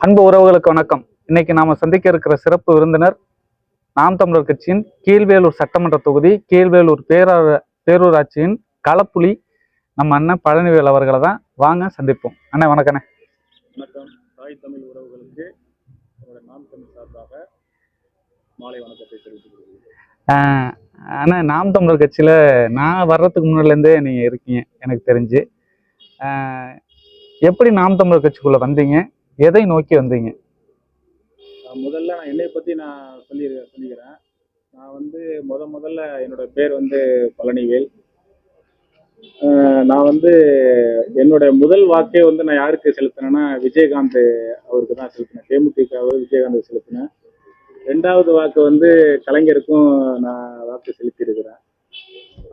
அன்பு உறவுகளுக்கு வணக்கம். இன்னைக்கு நாம சந்திக்க இருக்கிற சிறப்பு விருந்தினர் நாம் தமிழர் கட்சியின் கீழ்வேலூர் சட்டமன்ற தொகுதி கீழ்வேலூர் பேரூர பேரூராட்சியின் களப்புலி நம்ம அண்ணன் பழனிவேல் அவர்களை தான் வாங்க சந்திப்போம். அண்ணன் வணக்கண்ணே. வணக்கம். தாய் தமிழ் உறவுகளுக்கு நாம் தமிழ் சார்பாக மாலை வணக்கத்தை தெரிவித்துக் அண்ணா நாம் தமிழர் கட்சியில நான் வர்றதுக்கு முன்னாடிலேருந்தே நீங்க இருக்கீங்க எனக்கு தெரிஞ்சு. எப்படி நாம் தமிழர் கட்சிக்குள்ள வந்தீங்க? எதை நோக்கி வந்தீங்க? நான் முதல்ல நான் என்னை பற்றி நான் சொல்லி சொல்லிக்கிறேன். நான் வந்து முத முதல்ல என்னோட பேர் வந்து பழனிவேல். நான் வந்து என்னோட முதல் வாக்கே வந்து நான் யாருக்கு செலுத்தினேன்னா விஜயகாந்த் அவருக்கு தான் செலுத்தினேன். தேமுதிக விஜயகாந்த் செலுத்தினேன். ரெண்டாவது வாக்கு வந்து கலைஞருக்கும் நான் வாக்கு செலுத்தியிருக்கிறேன்.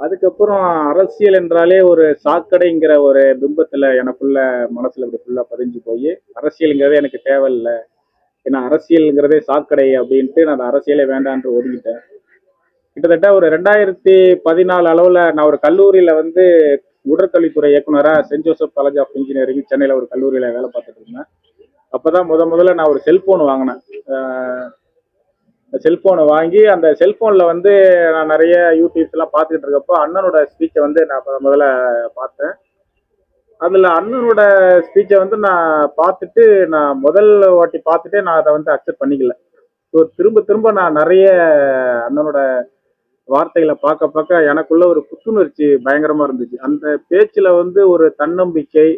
அதுக்கப்புறம் அரசியல் என்றாலே ஒரு சாக்கடைங்கிற ஒரு பிம்பத்தில் எனக்குள்ள மனசில் இப்படி ஃபுல்லாக பதிஞ்சு போய் அரசியலுங்கிறதே எனக்கு தேவையில்லை. ஏன்னா அரசியலுங்கிறதே சாக்கடை அப்படின்ட்டு நான் அந்த அரசியலே வேண்டான்ட்டு ஒதுக்கிட்டேன். கிட்டத்தட்ட ஒரு ரெண்டாயிரத்தி பதினாலு அளவில் நான் ஒரு கல்லூரியில் வந்து உடற்கல்வித்துறை இயக்குனராக saint Joseph college of engineering சென்னையில் ஒரு கல்லூரியில் வேலை பார்த்துட்டு இருந்தேன். அப்போ தான் முத முதல்ல நான் ஒரு செல்ஃபோன் வாங்கினேன். செல்ஃபோனை வாங்கி அந்த செல்ஃபோனில் வந்து நான் நிறைய யூடியூப்ஸ் எல்லாம் பார்த்துக்கிட்டு இருக்கப்போ அண்ணனோட ஸ்பீச்சை வந்து நான் முதல்ல பார்த்தேன். அதில் அண்ணனோட ஸ்பீச்சை வந்து நான் பார்த்துட்டு நான் முதல் வாட்டி பார்த்துட்டே நான் அதை வந்து அக்செப்ட் பண்ணிக்கல. ஸோ திரும்ப திரும்ப நான் நிறைய அண்ணனோட வார்த்தைகளை பார்க்க பார்க்க எனக்குள்ள ஒரு புத்துணர்ச்சி பயங்கரமா இருந்துச்சு. அந்த பேச்சில் வந்து ஒரு தன்னம்பிக்கை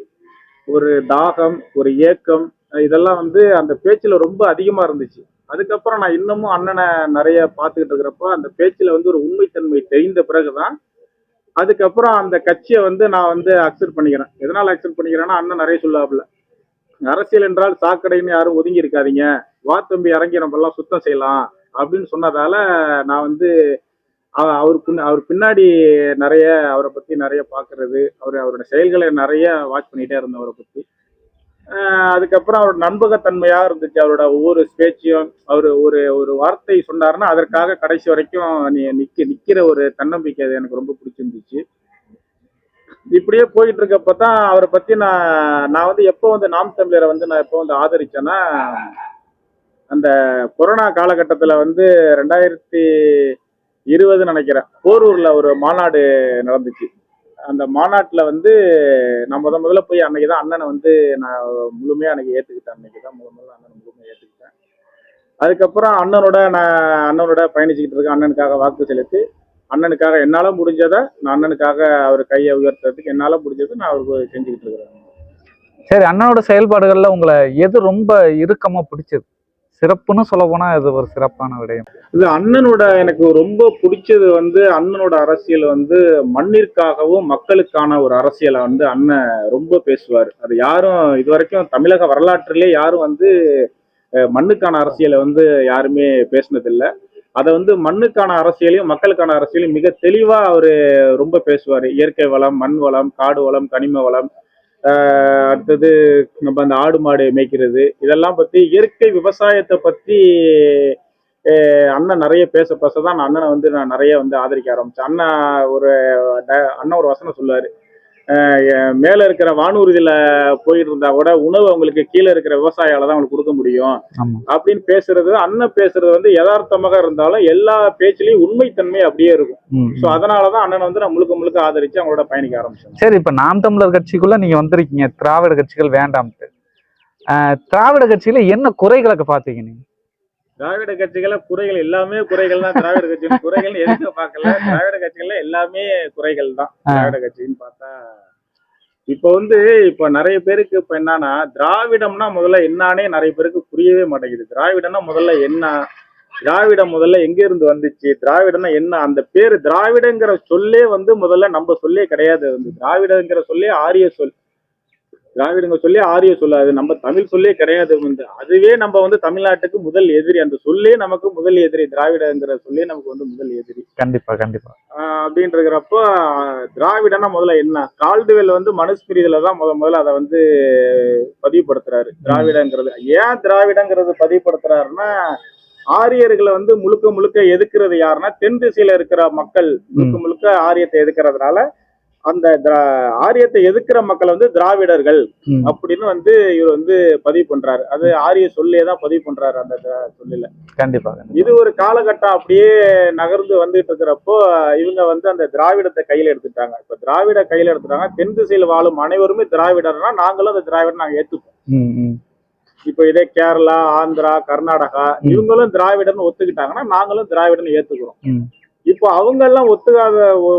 ஒரு தாகம் ஒரு ஏக்கம் இதெல்லாம் வந்து அந்த பேச்சில் ரொம்ப அதிகமாக இருந்துச்சு. அதுக்கப்புறம் நான் இன்னமும் அண்ணனை நிறைய பார்த்துக்கிட்டு இருக்கிறப்போ அந்த பேச்சில் வந்து ஒரு உண்மைத்தன்மை தெரிந்த பிறகுதான் அதுக்கப்புறம் அந்த கட்சியை வந்து நான் வந்து அக்செப்ட் பண்ணிக்கிறேன். எதனால அக்செப்ட் பண்ணிக்கிறேன்னா அண்ணன் நிறைய சொல்லாப்புல அரசியல் என்றால் சாக்கடைன்னு யாரும் ஒதுங்கி இருக்காதீங்க. வா தம்பி இறங்கி நம்ம எல்லாம் சுத்தம் செய்யலாம். அப்படின்னு சொன்னதால நான் வந்து அவ- அவர் பின்ன அவர் பின்னாடி நிறைய அவரை பத்தி நிறைய பார்க்கறது அவர் அவரோட செயல்களை நிறைய வாட்ச் பண்ணிட்டே இருந்தேன் அவரை பத்தி. அதுக்கப்புறம் அவர் நண்பகத்தன்மையாக இருந்துச்சு. அவரோட ஒவ்வொரு ஸ்பேச்சையும் அவர் ஒரு ஒரு வார்த்தை சொன்னார்னா அதற்காக கடைசி வரைக்கும் நீ நிக்க நிக்கிற ஒரு தன்னம்பிக்கை அது எனக்கு ரொம்ப பிடிச்சிருந்துச்சு. இப்படியே போயிட்டு இருக்கப்ப தான் அவரை பத்தி நான் நான் வந்து எப்போ வந்து நாம் தமிழரை வந்து நான் எப்போ வந்து ஆதரிச்சேன்னா அந்த கொரோனா காலகட்டத்தில் வந்து ரெண்டாயிரத்தி இருபதுன்னு நினைக்கிறேன் போரூர்ல ஒரு மாநாடு நடந்துச்சு. அந்த மாநாட்டில் வந்து நான் முத முதல்ல போய் அன்னைக்கு தான் அண்ணனை வந்து நான் முழுமையாக அன்னைக்கு ஏற்றுக்கிட்டேன் அன்னைக்கு தான் முத முதல்ல அண்ணனை முழுமையாக ஏற்றுக்கிட்டேன் அதுக்கப்புறம் அண்ணனோட நான் அண்ணனோட பயணிச்சுக்கிட்டு இருக்கேன் அண்ணனுக்காக வாக்கு செலுத்தி அண்ணனுக்காக என்னால் முடிஞ்சதை நான் அண்ணனுக்காக அவர் கையை உயர்த்துறதுக்கு என்னால் முடிஞ்சதை நான் அவருக்கு செஞ்சுக்கிட்டு இருக்கிறேன். சரி அண்ணனோட செயல்பாடுகளில் உங்களை எது ரொம்ப இறுக்கமாக பிடிச்சது? சிறப்புன்னு சொல்ல போனா அது ஒரு சிறப்பான விடயம். இது அண்ணனோட எனக்கு ரொம்ப பிடிச்சது வந்து அண்ணனோட அரசியல் வந்து மண்ணிற்காகவும் மக்களுக்கான ஒரு அரசியலை வந்து அண்ணன் ரொம்ப பேசுவார். அது யாரும் இது வரைக்கும் தமிழக வரலாற்றிலே யாரும் வந்து மண்ணுக்கான அரசியலை வந்து யாருமே பேசினதில்லை. அதை வந்து மண்ணுக்கான அரசியலையும் மக்களுக்கான அரசியலையும் மிக தெளிவா அவரு ரொம்ப பேசுவார். இயற்கை வளம் மண் வளம் காடு வளம் கனிம வளம் அடுத்தது நம்ம அந்த ஆடு மாடு மேய்க்கிறது இதெல்லாம் பத்தி இயற்கை விவசாயத்தை பத்தி அண்ணன் நிறைய பேச பேச தான் நான் அண்ணனை வந்து நான் நிறைய வந்து ஆதரிக்க ஆரம்பிச்சேன். அண்ணன் ஒரு ட- அண்ணன் ஒரு வசனம் சொல்லுவாரு. மேல இருக்கிற வானூர்தியில போயிட்டு இருந்தா கூட உணவு அவங்களுக்கு கீழே இருக்கிற விவசாயியால தான் அவங்களுக்கு கொடுக்க முடியும். அப்படின்னு பேசுறது அண்ணன் பேசுறது வந்து யதார்த்தமாக இருந்தாலும் எல்லா பேச்சிலையும் உண்மைத்தன்மை அப்படியே இருக்கும். ஸோ அதனாலதான் அண்ணனை வந்து நான் முழுக்க முழுக்க ஆதரிச்சு அவங்களோட பயணிக்க ஆரம்பிச்சேன். சரி இப்ப நாம் தமிழர் கட்சிக்குள்ள நீங்க வந்திருக்கீங்க திராவிட கட்சிகள் வேண்டாம்ட்டு. திராவிட கட்சியில என்ன குறைகளை பாத்தீங்க நீங்க? திராவிட கட்சிகள குறைகள் எல்லாமே குறைகள் தான். திராவிட கட்சிகள் குறைகள் எதுக்கு பார்க்கல? திராவிட கட்சிகள்ல எல்லாமே குறைகள் தான். திராவிட கட்சின்னு பார்த்தா இப்ப வந்து இப்ப நிறைய பேருக்கு இப்ப என்னன்னா திராவிடம்னா முதல்ல என்னானே நிறைய பேருக்கு புரியவே மாட்டேங்குது. திராவிடம்னா முதல்ல என்ன? திராவிடம் முதல்ல எங்க இருந்து வந்துச்சு? திராவிடம்னா என்ன? அந்த பேரு திராவிடங்கிற சொல்லே வந்து முதல்ல நம்ம சொல்லே கிடையாது. வந்து திராவிடங்கிற சொல்லே ஆரிய சொல். திராவிடங்க சொல்லி ஆரிய சொல் அது நம்ம தமிழ் சொல்லே கிடையாது வந்து. அதுவே நம்ம வந்து தமிழ்நாட்டுக்கு முதல் எதிரி. அந்த சொல்லே நமக்கு முதல் எதிரி. திராவிடங்கிற சொல்லே நமக்கு வந்து முதல் எதிரி. கண்டிப்பா கண்டிப்பா. ஆஹ் அப்படின்றக்கிறப்போ திராவிடம்னா முதல்ல என்ன? கால்டுவெல் வந்து மனுஸ்மிருதியில தான் முத முதல்ல அதை வந்து பதிவுபடுத்துறாரு. திராவிடங்கிறது. ஏன் திராவிடங்கிறது பதிவுபடுத்துறாருன்னா ஆரியர்களை வந்து முழுக்க முழுக்க எதுக்குறது யாருன்னா தென் திசையில இருக்கிற மக்கள் முழுக்க முழுக்க ஆரியத்தை எதுக்குறதுனால அந்த ஆரியத்தை எதிர்க்கிற மக்கள் வந்து திராவிடர்கள். அப்படின்னு வந்து இவர் வந்து பதிவு பண்றாரு அது ஆரிய சொல்லே தான் பதிவு பண்றாரு அந்த சொல்லில கண்டிப்பா கண்டிப்பா. இது ஒரு காலகட்டம் அப்படியே நகர்ந்து வந்துட்டு இருக்கிறப்போ இவங்க வந்து அந்த திராவிடத்தை கையில எடுத்துட்டாங்க இப்ப திராவிட கையில எடுத்துட்டாங்க தென் திசையில் வாழும் அனைவருமே திராவிடர்னா நாங்களும் அந்த திராவிடர் நாங்க ஏத்துப்போம். இப்போ இதே கேரளா ஆந்திரா கர்நாடகா. இவங்களும் திராவிடர்னு ஒத்துக்கிட்டாங்கன்னா நாங்களும் திராவிடர்னு ஏத்துக்கிறோம். இப்போ அவங்க எல்லாம் ஒத்துக்காத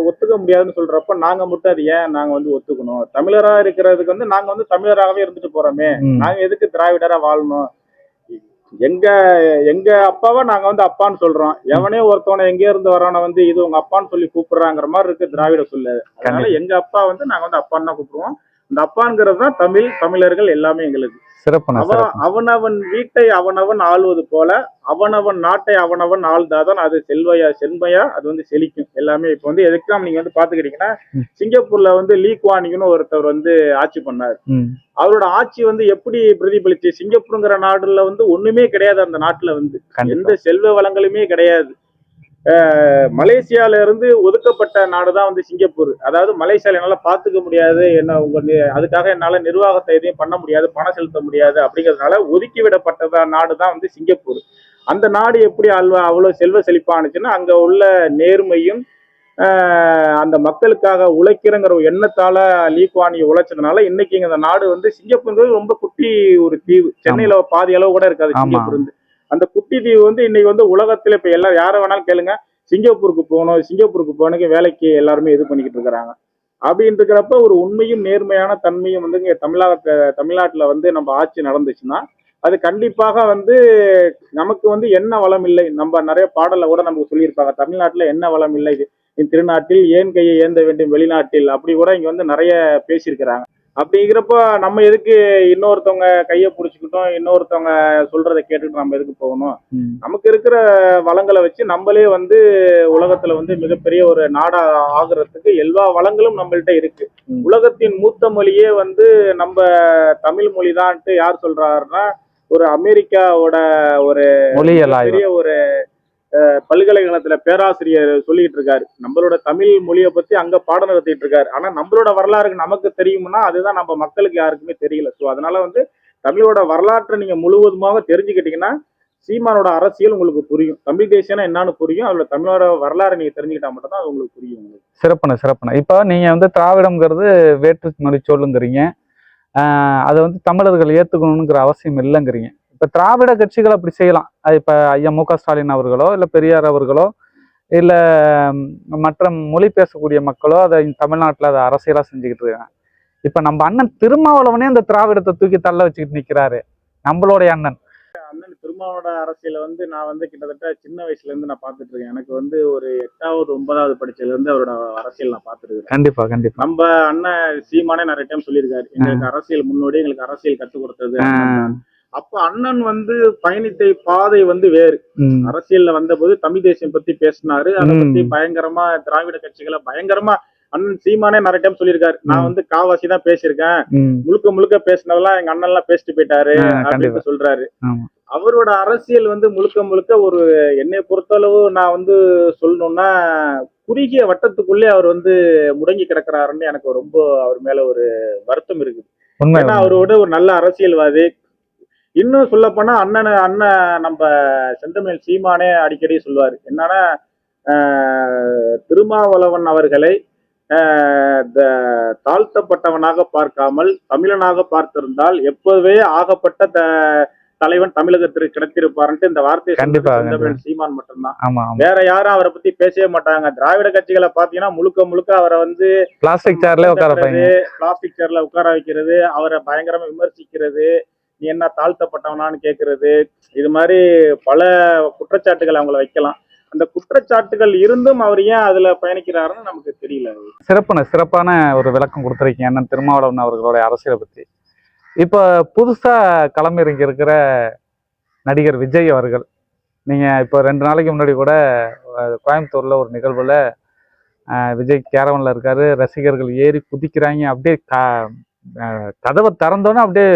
ஒத்துக்க முடியாதுன்னு சொல்றப்ப நாங்க மட்டும் அது ஏன் நாங்க வந்து ஒத்துக்கணும்? தமிழரா இருக்கிறதுக்கு வந்து நாங்க வந்து தமிழராகவே இருந்துட்டு போறோமே. நாங்க எதுக்கு திராவிடரா வாழணும்? எங்க எங்க அப்பாவை நாங்க வந்து அப்பான்னு சொல்றோம். எவனே ஒருத்தவனை எங்கே இருந்து வரவனை வந்து இது உங்க அப்பான்னு சொல்லி கூப்பிடுறாங்கிற மாதிரி இருக்கு திராவிட சொல்லு. அதனால எங்க அப்பா வந்து நாங்க வந்து அப்பான்னு தான் கூப்பிடுவோம். இந்த அப்பாங்கிறது தான் தமிழ் தமிழர்கள் எல்லாமே எங்களுக்கு. அவனவன் வீட்டை அவனவன் ஆள்வது போல அவனவன் நாட்டை அவனவன் ஆள்தாதான் அது செல்வையா சென்மையா அது வந்து செழிக்கும். எல்லாமே இப்போ வந்து எதுக்காம் நீங்க வந்து பாத்துக்கிட்டீங்கன்னா. சிங்கப்பூர்ல வந்து லீ குவானிங்னு ஒருத்தர் வந்து ஆட்சி பண்ணார். அவரோட ஆட்சி வந்து எப்படி பிரதிபலிச்சு சிங்கப்பூருங்கிற நாடுல வந்து ஒண்ணுமே கிடையாது அந்த நாட்டுல வந்து. எந்த செல்வ வளங்களுமே கிடையாது. மலேசியால இருந்து ஒதுக்கப்பட்ட நாடுதான் வந்து சிங்கப்பூர். அதாவது மலேசியால என்னால பாத்துக்க முடியாது என்ன உங்க அதுக்காக என்னால நிர்வாகத்தை எதையும் பண்ண முடியாது பணம் செலுத்த முடியாது அப்படிங்கறதுனால ஒதுக்கி விடப்பட்ட நாடு தான் வந்து சிங்கப்பூர். அந்த நாடு எப்படி அல்வா அவ்வளவு செல்வ செழிப்பானுச்சுன்னா அங்க உள்ள நேர்மையும் அந்த மக்களுக்காக உழைக்கிறங்கிற ஒரு எண்ணத்தால லீக்வானி உழைச்சதுனால இன்னைக்கு இந்த நாடு வந்து சிங்கப்பூர் ரொம்ப குட்டி ஒரு தீவு. சென்னையில பாதி அளவு கூட இருக்காது. சிங்கப்பூர் அந்த குட்டி தீவு வந்து இன்னைக்கு வந்து உலகத்துல இப்ப எல்லாரும் யாரை வேணாலும் கேளுங்க. சிங்கப்பூருக்கு போகணும் சிங்கப்பூருக்கு போனக்கு வேலைக்கு எல்லாருமே இது பண்ணிக்கிட்டு இருக்கிறாங்க. அப்படின்னு இருக்கிறப்ப ஒரு உண்மையும் நேர்மையான தன்மையும் வந்து இங்க தமிழக தமிழ்நாட்டுல வந்து நம்ம ஆட்சி நடந்துச்சுன்னா அது கண்டிப்பாக வந்து நமக்கு வந்து என்ன வளம் இல்லை. நம்ம நிறைய பாடல்ல கூட நமக்கு சொல்லியிருப்பாங்க. தமிழ்நாட்டுல என்ன வளம் இல்லை. இது திருநாட்டில் ஏன் கையை ஏந்த வேண்டும்? வெளிநாட்டில் அப்படி கூட இங்க வந்து நிறைய பேசியிருக்கிறாங்க. அப்படிங்கிறப்ப நம்ம எதுக்கு இன்னொருத்தவங்க கையை பிடிச்சிக்கிட்டோம் இன்னொருத்தவங்க சொல்றதை கேட்டுட்டு நம்ம எதுக்கு போகணும். நமக்கு இருக்கிற வளங்களை வச்சு நம்மளே வந்து உலகத்துல வந்து மிகப்பெரிய ஒரு நாடா ஆகுறதுக்கு எல்லா வளங்களும் நம்மள்ட்ட இருக்கு. உலகத்தின் மூத்த மொழியே வந்து நம்ம தமிழ் மொழிதான்ட்டு யார் சொல்றாருன்னா ஒரு அமெரிக்காவோட ஒரு பெரிய ஒரு பல்கலைக்கழகத்துல பேராசிரியர் சொல்லிட்டு இருக்காரு. நம்மளோட தமிழ் மொழியை பத்தி அங்க பாடம் நடத்திட்டு இருக்காரு. ஆனா நம்மளோட வரலாறு நமக்கு தெரியும்னா அதுதான் நம்ம மக்களுக்கு யாருக்குமே தெரியல. ஸோ அதனால வந்து தமிழோட வரலாற்றை நீங்க முழுவதுமாக தெரிஞ்சுக்கிட்டீங்கன்னா சீமானோட அரசியல் உங்களுக்கு புரியும். தமிழ் தேசியம்னா என்னன்னு புரியும். அதுல தமிழோட வரலாறு நீங்க தெரிஞ்சுக்கிட்டா மட்டும் தான் அது உங்களுக்கு புரியும் உங்களுக்கு. சிறப்புண்ணா சிறப்புண்ணா. இப்போ நீங்க வந்து திராவிடம்ங்கிறது வேற்று மொழி சொல்லுங்கிறீங்க. அதை வந்து தமிழர்கள் ஏத்துக்கணுங்கிற அவசியம் இல்லைங்கிறீங்க. இப்ப திராவிட கட்சிகள் அப்படி செய்யலாம். அது இப்ப ஐயா மு க ஸ்டாலின் அவர்களோ இல்ல பெரியார் அவர்களோ இல்ல மற்ற மொழி பேசக்கூடிய மக்களோ அதை தமிழ்நாட்டுல அதை அரசியலா செஞ்சுக்கிட்டு இருக்காங்க. இப்ப நம்ம அண்ணன் திருமாவளவனே அந்த திராவிடத்தை தூக்கி தள்ள வச்சுக்கிட்டு நிக்கிறாரு. நம்மளுடைய அண்ணன். அண்ணன் திருமாவோட அரசியலை வந்து நான் வந்து கிட்டத்தட்ட சின்ன வயசுல இருந்து நான் பார்த்துட்டு இருக்கேன். எனக்கு வந்து ஒரு எட்டாவது ஒன்பதாவது படிச்சதுல இருந்து அவரோட அரசியல் நான் பார்த்துட்டு இருக்கேன். கண்டிப்பா கண்டிப்பா. நம்ம அண்ணன் சீமானே நிறைய டைம் சொல்லியிருக்காரு. எங்களுக்கு அரசியல் முன்னோடி எங்களுக்கு அரசியல் கற்றுக் கொடுத்தது. அப்ப அண்ணன் வந்து பயணித்த பாதை வந்து வேறு. அரசியல்ல வந்தபோது தமிழ் தேசியம் பத்தி பேசினாரு. அதை. பத்தி பயங்கரமா திராவிட கட்சிகளை பயங்கரமா அண்ணன் சீமானே நிறைய டைம் சொல்லியிருக்காரு. நான். வந்து காவாசி தான் பேசியிருக்கேன். முழுக்க முழுக்க பேசினதெல்லாம் எங்க அண்ணன் எல்லாம் பேசிட்டு போயிட்டாரு அப்படின்னு சொல்றாரு. அவரோட அரசியல் வந்து முழுக்க முழுக்க ஒரு என்னை பொறுத்தளவு நான் வந்து சொல்லணும்னா குறுகிய வட்டத்துக்குள்ளே அவர் வந்து முடங்கி கிடக்குறாருன்னு எனக்கு ரொம்ப அவர் மேல ஒரு வருத்தம் இருக்குது. ஏன்னா அவரோட ஒரு நல்ல அரசியல்வாதி இன்னும் சொல்ல போனா அண்ணன் அண்ணன் நம்ம செந்தமிழ் சீமானே அடிக்கடி சொல்லுவாரு. என்னன்னா ஆஹ், திருமாவளவன் அவர்களை தாழ்த்தப்பட்டவனாக பார்க்காமல் தமிழனாக பார்த்திருந்தால் எப்போவே ஆகப்பட்ட த- தலைவன் தமிழகத்திற்கு கிடைத்திருப்பாருன்ட்டு இந்த வார்த்தையை செந்தமிழ் சீமான் மட்டும்தான். வேற யாரும் அவரை பத்தி பேசவே மாட்டாங்க. திராவிட கட்சிகளை பாத்தீங்கன்னா முழுக்க முழுக்க அவரை வந்து பிளாஸ்டிக் சேர்ல உட்கார பிளாஸ்டிக் சேர்ல உட்கார வைக்கிறது அவரை பயங்கரமா விமர்சிக்கிறது நீ என்ன தாழ்த்தப்பட்டவனான்னு கேட்கறது இது மாதிரி பல குற்றச்சாட்டுகள் அவங்கள வைக்கலாம். அந்த குற்றச்சாட்டுகள் இருந்தும் அவர் ஏன் அதுல பயணிக்கிறாருன்னு நமக்கு தெரியல. சிறப்பான சிறப்பான ஒரு விளக்கம் கொடுத்துருக்கீங்க அண்ணன் திருமாவளவன் அவர்களுடைய அரசியலை பத்தி. இப்போ புதுசா களமிறங்கி இருக்கிற நடிகர் விஜய் அவர்கள் நீங்க இப்போ ரெண்டு நாளைக்கு முன்னாடி கூட அஹ், கோயம்புத்தூர்ல ஒரு நிகழ்வுல விஜய் கேரவன்ல இருக்காரு ரசிகர்கள் ஏறி குதிக்கிறாங்க அப்படியே க கதவை திறந்தோன்னே அப்படியே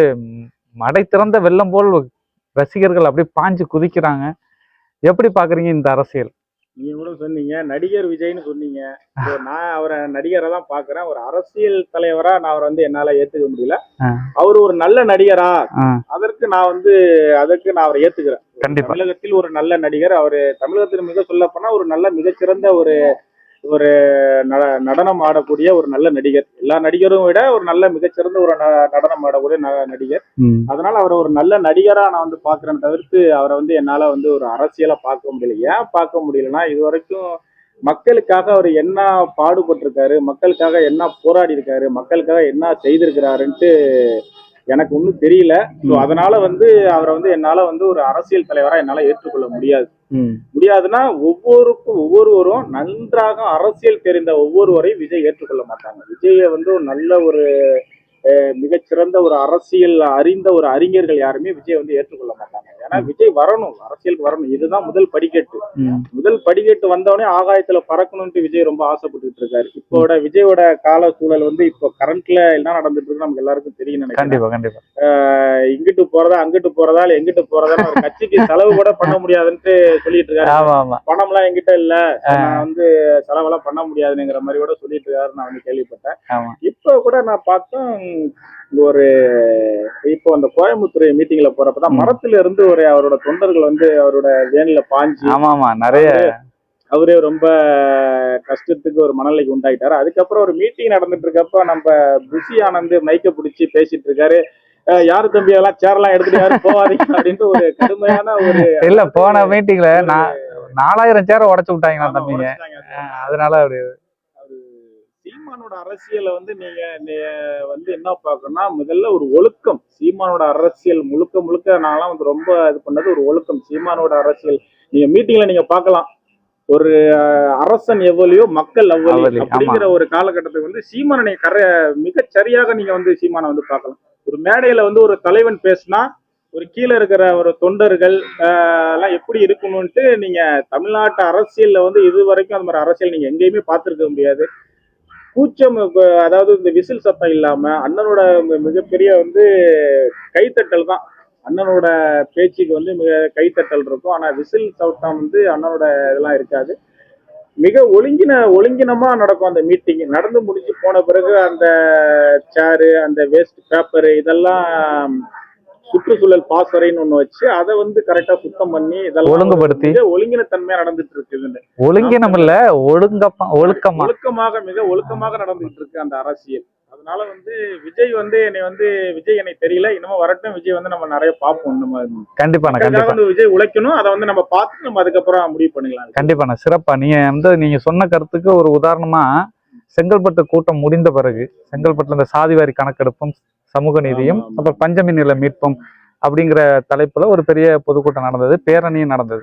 மடை திறந்த வெள்ளம் போல் ரசிகர்கள் அப்படியே பாஞ்சு குதிக்கிறாங்க. எப்படி பாக்குறீங்க இந்த அரசியல்? நீங்க கூட சொன்னீங்க நடிகர் விஜய்னு சொன்னீங்க. நான் அவரை நடிகரை தான் பாக்குறேன். ஒரு அரசியல் தலைவரா நான் அவரை வந்து என்னால ஏத்துக்க முடியல. அவர் ஒரு நல்ல நடிகரா? அதற்கு நான் வந்து அதற்கு நான் அவரை ஏத்துக்கிறேன். தமிழகத்தில் ஒரு நல்ல நடிகர். அவரு தமிழகத்தில் மிக சொல்ல போனா ஒரு நல்ல மிகச்சிறந்த ஒரு ஒரு நட- நடனம் ஆடக்கூடிய ஒரு நல்ல நடிகர். எல்லா நடிகரும் விட ஒரு நல்ல மிகச்சிறந்த ஒரு நடனம் ஆடக்கூடிய நடிகர். அதனால அவரை ஒரு நல்ல நடிகரா நான் வந்து பாக்குறேன் தவிர்த்து அவரை வந்து என்னால வந்து ஒரு அரசியலா பார்க்க முடியல. ஏன் பார்க்க முடியலன்னா இது வரைக்கும் மக்களுக்காக அவர் என்ன பாடுபட்டிருக்காரு மக்களுக்காக என்ன போராடி இருக்காரு மக்களுக்காக என்ன செய்திருக்கிறாருன்ட்டு எனக்கு ஒன்றும் தெரியல. ஸோ. அதனால வந்து அவரை வந்து என்னால வந்து ஒரு அரசியல் தலைவரா என்னால ஏற்றுக்கொள்ள முடியாது. முடியாதுன்னா ஒவ்வொருக்கும் ஒவ்வொருவரும் நன்றாக அரசியல் தெரிந்த ஒவ்வொருவரையும் விஜய் ஏற்றுக்கொள்ள மாட்டாங்க. விஜயை வந்து ஒரு நல்ல ஒரு மிகச்சிறந்த ஒரு அரசியல் அறிந்த ஒரு அறிஞர்கள் யாருமே விஜய் வந்து ஏற்றுக்கொள்ள மாட்டாங்க. ஏன்னா விஜய் வரணும் அரசியலுக்கு வரணும். இதுதான் முதல் படிக்கட்டு. முதல் படிக்கட்டு வந்தவொடனே ஆகாயத்துல பறக்கணும்ட்டு விஜய் ரொம்ப ஆசைப்பட்டுட்டு இருக்காரு. இப்போட விஜயோட கால சூழல் வந்து இப்போ கரண்ட்ல என்ன நடந்துட்டு இருக்கு நமக்கு எல்லாருக்கும் தெரியும் நினைக்கிறேன். கண்டிப்பா கண்டிப்பா. அஹ் இங்கிட்டு போறதா அங்கிட்டு போறதா இல்ல எங்கிட்டு போறதா ஒரு கட்சிக்கு செலவு கூட பண்ண முடியாதுன்ட்டு சொல்லிட்டு இருக்காரு. ஆமா பணம்லாம் என்கிட்ட இல்ல. நான் வந்து செலவெல்லாம் பண்ண முடியாதுங்கிற மாதிரி கூட சொல்லிட்டு இருக்காரு நான் வந்து கேள்விப்பட்டேன். இப்போ கூட நான் பார்த்தேன் ஒரு இப்போ அந்த கோயம்புத்தூர் மீட்டிங்ல போறப்பதான் ம். மரத்துல இருந்து ஒரு அவரோட தொண்டர்கள் வந்து அவரோட வேன்ல பாஞ்சு ஆமா ஆமா நிறைய. அவரே ரொம்ப கஷ்டத்துக்கு ஒரு மனநிலைக்கு உண்டாயிட்டாரு. அதுக்கப்புறம் ஒரு மீட்டிங் நடந்துட்டு இருக்கப்ப நம்ம புசி ஆனந்த் மைக்க பிடிச்சி பேசிட்டு இருக்காரு யாரு தம்பி? அதெல்லாம் சேரெல்லாம் எடுத்துட்டு யாரும் போவாதீங்க அப்படின்ட்டு ஒரு கடுமையான ஒரு இல்ல போன மீட்டிங்ல நான் நாலாயிரம் சேர உடைச்சு விட்டாங்களா தம்பிங்க. அதனால அப்படி சீமானோட அரசியலை வந்து நீங்க வந்து என்ன பார்க்கணும்னா முதல்ல ஒரு ஒழுக்கம். சீமானோட அரசியல் முழுக்க முழுக்க நான்லாம் வந்து ரொம்ப இது பண்ணது ஒரு ஒழுக்கம். சீமானோட அரசியல். நீங்க மீட்டிங்ல நீங்க பார்க்கலாம். ஒரு அரசன் எவ்வளியோ மக்கள் அவ்வளி. அப்படிங்கிற ஒரு காலகட்டத்துக்கு வந்து சீமானை நீங்க கர மிகச் சரியாக நீங்க வந்து சீமானை வந்து பார்க்கலாம். ஒரு மேடையில வந்து ஒரு தலைவன் பேசினா ஒரு கீழே இருக்கிற ஒரு தொண்டர்கள் எல்லாம் எப்படி இருக்கணும்ட்டு நீங்க தமிழ்நாட்டு அரசியல்ல வந்து இது வரைக்கும் அந்த மாதிரி அரசியல் நீங்க எங்கேயுமே பார்த்திருக்க முடியாது. கூச்சம் அதாவது இந்த விசில் சத்தம் இல்லாம அண்ணனோட மிகப்பெரிய வந்து கைத்தட்டல் தான். அண்ணனோட பேச்சுக்கு வந்து மிக கைத்தட்டல் இருக்கும். ஆனா விசில் சத்தம் வந்து அண்ணனோட இதெல்லாம் இருக்காது. மிக ஒழுங்கின ஒழுங்கினமா நடக்கும் அந்த மீட்டிங் நடந்து முடிஞ்சு போன பிறகு அந்த சேரு அந்த வேஸ்ட் பேப்பரு இதெல்லாம் சுற்றுச்சூழல் பாசறைன்னு ஒண்ணு வச்சு அதை வந்து கரெக்டா சுத்தம் பண்ணி இதெல்லாம் ஒழுங்குபடுத்தி. ஒழுங்கின தன்மையா நடந்துட்டு இருக்குது ஒழுங்கினம் இல்ல ஒழுங்கப்பா ஒழுக்கமா. ஒழுக்கமாக மிக ஒழுக்கமாக நடந்துகிட்டு இருக்கு அந்த அரசியல். அதனால வந்து விஜய் வந்து என்னை வந்து விஜய் என்னை தெரியல இன்னமும் வரட்டும் விஜய் வந்து நம்ம நிறைய பார்ப்போம் நம்ம கண்டிப்பா வந்து விஜய் உழைக்கணும் அதை வந்து நம்ம பார்த்து நம்ம அதுக்கப்புறம் முடிவு பண்ணிக்கலாம். கண்டிப்பாண்ணா சிறப்பா. நீங்க வந்து நீங்க சொன்ன கருத்துக்கு ஒரு உதாரணமா செங்கல்பட்டு கூட்டம் முடிந்த பிறகு செங்கல்பட்டுல இந்த சாதிவாரி கணக்கெடுப்பும் சமூக நீதியும். அப்புறம் பஞ்சமி நில மீட்பும் அப்படிங்கிற தலைப்புல ஒரு பெரிய பொதுக்கூட்டம் நடந்தது பேரணியும் நடந்தது.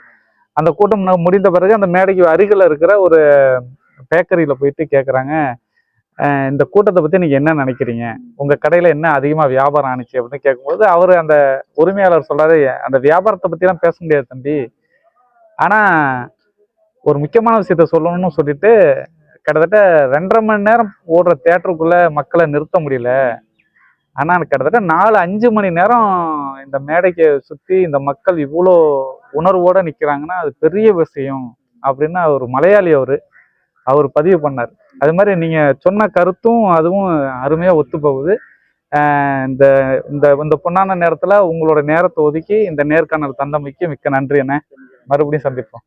அந்த கூட்டம் முடிந்த பிறகு அந்த மேடைக்கு அருகில் இருக்கிற ஒரு பேக்கரியில போயிட்டு கேக்குறாங்க "அஹ், இந்த கூட்டத்தை பத்தி நீங்க என்ன நினைக்கிறீங்க? உங்க கடையில என்ன அதிகமா வியாபாரம் ஆனிச்சு அப்படின்னு கேட்கும்போது அவர் அந்த உரிமையாளர் சொல்றாரு அந்த வியாபாரத்தை பத்தி எல்லாம் பேச முடியாது தம்பி. ஆனா ஒரு முக்கியமான விஷயத்த சொல்லணும்னு சொல்லிட்டு கிட்டத்தட்ட ரெண்டரை மணி நேரம் ஓடுற தேட்டருக்குள்ள மக்களை நிறுத்த முடியல. ஆனால் கிட்டத்தட்ட நாலு அஞ்சு மணி நேரம் இந்த மேடைக்கு சுற்றி இந்த மக்கள் இவ்வளோ உணர்வோடு நிற்கிறாங்கன்னா அது பெரிய விஷயம் அப்படின்னு அவர் மலையாளி அவர் அவர் பதிவு பண்ணார். அது மாதிரி நீங்கள் சொன்ன கருத்தும் அதுவும் அருமையாக ஒத்து போகுது. இந்த இந்த இந்த பொன்னான நேரத்தில் உங்களோட நேரத்தை ஒதுக்கி இந்த நேர்காணல் தந்தமைக்கு மிக்க நன்றி என்ன மறுபடியும் சந்திப்போம்.